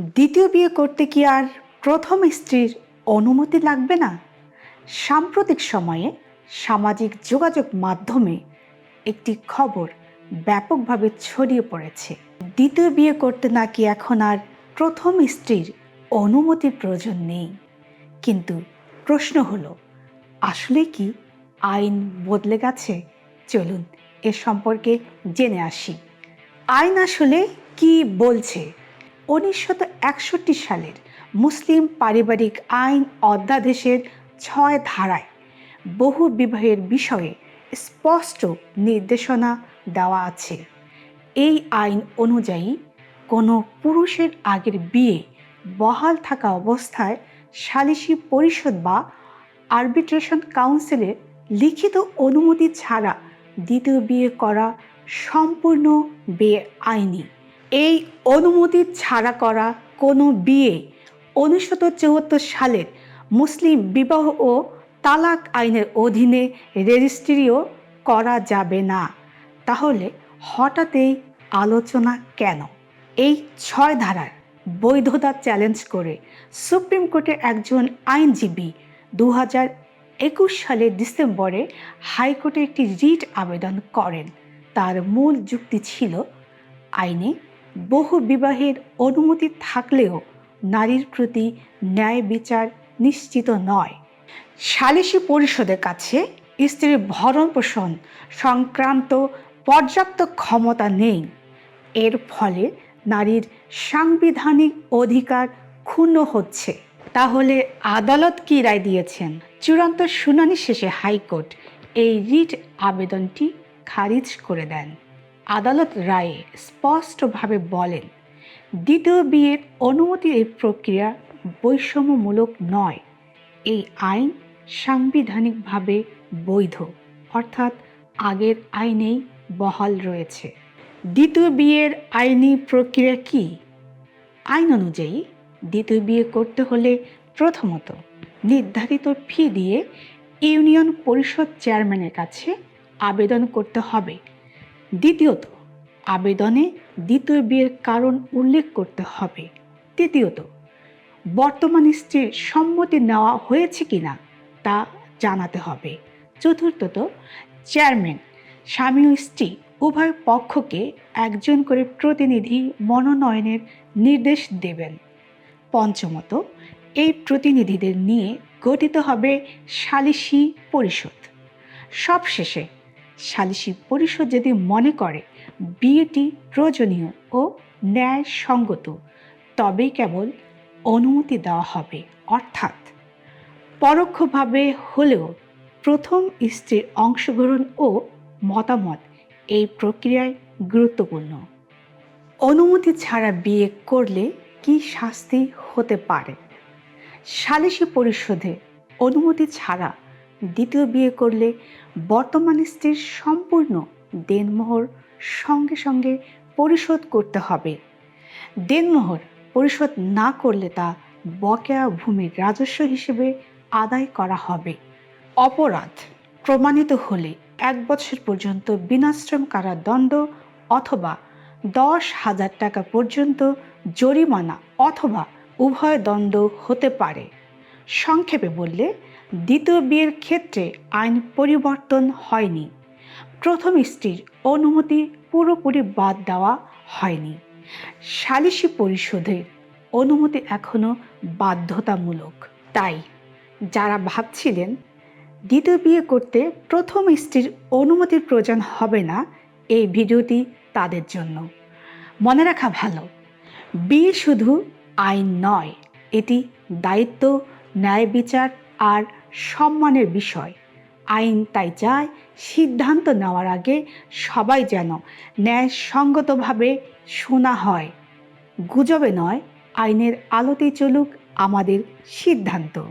দ্বিতীয় বিয়ে করতে কি আর প্রথম স্ত্রীর অনুমতি লাগবে না? সাম্প্রতিক সময়ে সামাজিক যোগাযোগ মাধ্যমে একটি খবর ব্যাপকভাবে ছড়িয়ে পড়েছে। দ্বিতীয় বিয়ে করতে নাকি এখন আর প্রথম স্ত্রীর অনুমতির প্রয়োজন নেই। কিন্তু প্রশ্ন হলো, আসলে কি আইন বদলে গেছে? চলুন এ সম্পর্কে জেনে আসি। আইন আসলে কি বলছে? উনিশশো একষট্টি সালের মুসলিম পারিবারিক আইন অধ্যাদেশের ছয় ধারায় বহু বিবাহের বিষয়ে স্পষ্ট নির্দেশনা দেওয়া আছে। এই আইন অনুযায়ী কোনো পুরুষের আগের বিয়ে বহাল থাকা অবস্থায় সালিসি পরিষদ বা আরবিট্রেশন কাউন্সিলের লিখিত অনুমতি ছাড়া দ্বিতীয় বিয়ে করা সম্পূর্ণ বে বেআইনি। এই অনুমতি ছাড়া করা কোনো বিয়ে উনিশশো চুয়াত্তর সালের মুসলিম বিবাহ ও তালাক আইনের অধীনে রেজিস্ট্রিও করা যাবে না। তাহলে হঠাৎই আলোচনা কেন? এই ছয় ধারার বৈধতা চ্যালেঞ্জ করে সুপ্রিম কোর্টে একজন আইনজীবী দু হাজার একুশ সালের ডিসেম্বরে হাইকোর্টে একটি রিট আবেদন করেন। তার মূল যুক্তি ছিল, আইনে বহু বিবাহের অনুমতি থাকলেও নারীর প্রতি ন্যায় বিচার নিশ্চিত নয়। সালিসি পরিষদের কাছে স্ত্রীর ভরণ পোষণ সংক্রান্ত পর্যাপ্ত ক্ষমতা নেই। এর ফলে নারীর সাংবিধানিক অধিকার ক্ষুণ্ণ হচ্ছে। তাহলে আদালত কি রায় দিয়েছেন? চূড়ান্ত শুনানি শেষে হাইকোর্ট এই রিট আবেদনটি খারিজ করে দেন। আদালত রায়ে স্পষ্টভাবে বলেন, দ্বিতীয় বিয়ের অনুমতির এই প্রক্রিয়া বৈষম্যমূলক নয়। এই আইন সাংবিধানিকভাবে বৈধ, অর্থাৎ আগের আইনেই বহাল রয়েছে। দ্বিতীয় বিয়ের আইনি প্রক্রিয়া কি? আইন অনুযায়ী, দ্বিতীয় বিয়ে করতে হলে প্রথমত নির্ধারিত ফি দিয়ে ইউনিয়ন পরিষদ চেয়ারম্যানের কাছে আবেদন করতে হবে। দ্বিতীয়ত, আবেদনে দ্বিতীয় বিয়ের কারণ উল্লেখ করতে হবে। তৃতীয়ত, বর্তমান স্ত্রীর সম্মতি নেওয়া হয়েছে কিনা তা জানাতে হবে। চতুর্থত, চেয়ারম্যান, স্বামী ও স্ত্রী উভয় পক্ষকে একজন করে প্রতিনিধি মনোনয়নের নির্দেশ দেবেন। পঞ্চমত, এই প্রতিনিধিদের নিয়ে গঠিত হবে সালিসি পরিষদ। সবশেষে সালিসি পরিষদ যদি মনে করে বিয়েটি প্রয়োজনীয় ও ন্যায়সঙ্গত, তবেই কেবল অনুমতি দেওয়া হবে। অর্থাৎ পরোক্ষভাবে হলেও প্রথম স্ত্রীর অংশগ্রহণ ও মতামত এই প্রক্রিয়ায় গুরুত্বপূর্ণ। অনুমতি ছাড়া বিয়ে করলে কি শাস্তি হতে পারে? সালিসি পরিষদে অনুমতি ছাড়া দ্বিতীয় বিয়ে করলে বর্তমান স্ত্রীর সম্পূর্ণ দেনমোহর সঙ্গে সঙ্গে পরিশোধ করতে হবে। দেনমোহর পরিশোধ না করলে তা বকেয়া ভূমির রাজস্ব হিসেবে আদায় করা হবে। অপরাধ প্রমাণিত হলে এক বছর পর্যন্ত বিনাশ্রম কারাদণ্ড অথবা দশ হাজার টাকা পর্যন্ত জরিমানা অথবা উভয় দণ্ড হতে পারে। সংক্ষেপে বললে দ্বিতীয় বিয়ের ক্ষেত্রে আইন পরিবর্তন হয়নি। প্রথম স্ত্রীর অনুমতি পুরোপুরি বাদ দেওয়া হয়নি। সালিসি পরিশোধের অনুমতি এখনও বাধ্যতামূলক। তাই যারা ভাবছিলেন দ্বিতীয় বিয়ে করতে প্রথম স্ত্রীর অনুমতির প্রয়োজন হবে না, এই ভিডিওটি তাদের জন্য। মনে রাখা ভালো, বিয়ে শুধু আইন নয়, এটি দায়িত্ব, ন্যায় বিচার আর সম্মানের বিষয়। আইন তাই চায়, সিদ্ধান্ত নেওয়ার আগে সবাই যেন ন্যায়সঙ্গতভাবে শোনা হয়। গুজবে নয়, আইনের আলোতে চলুক আমাদের সিদ্ধান্ত।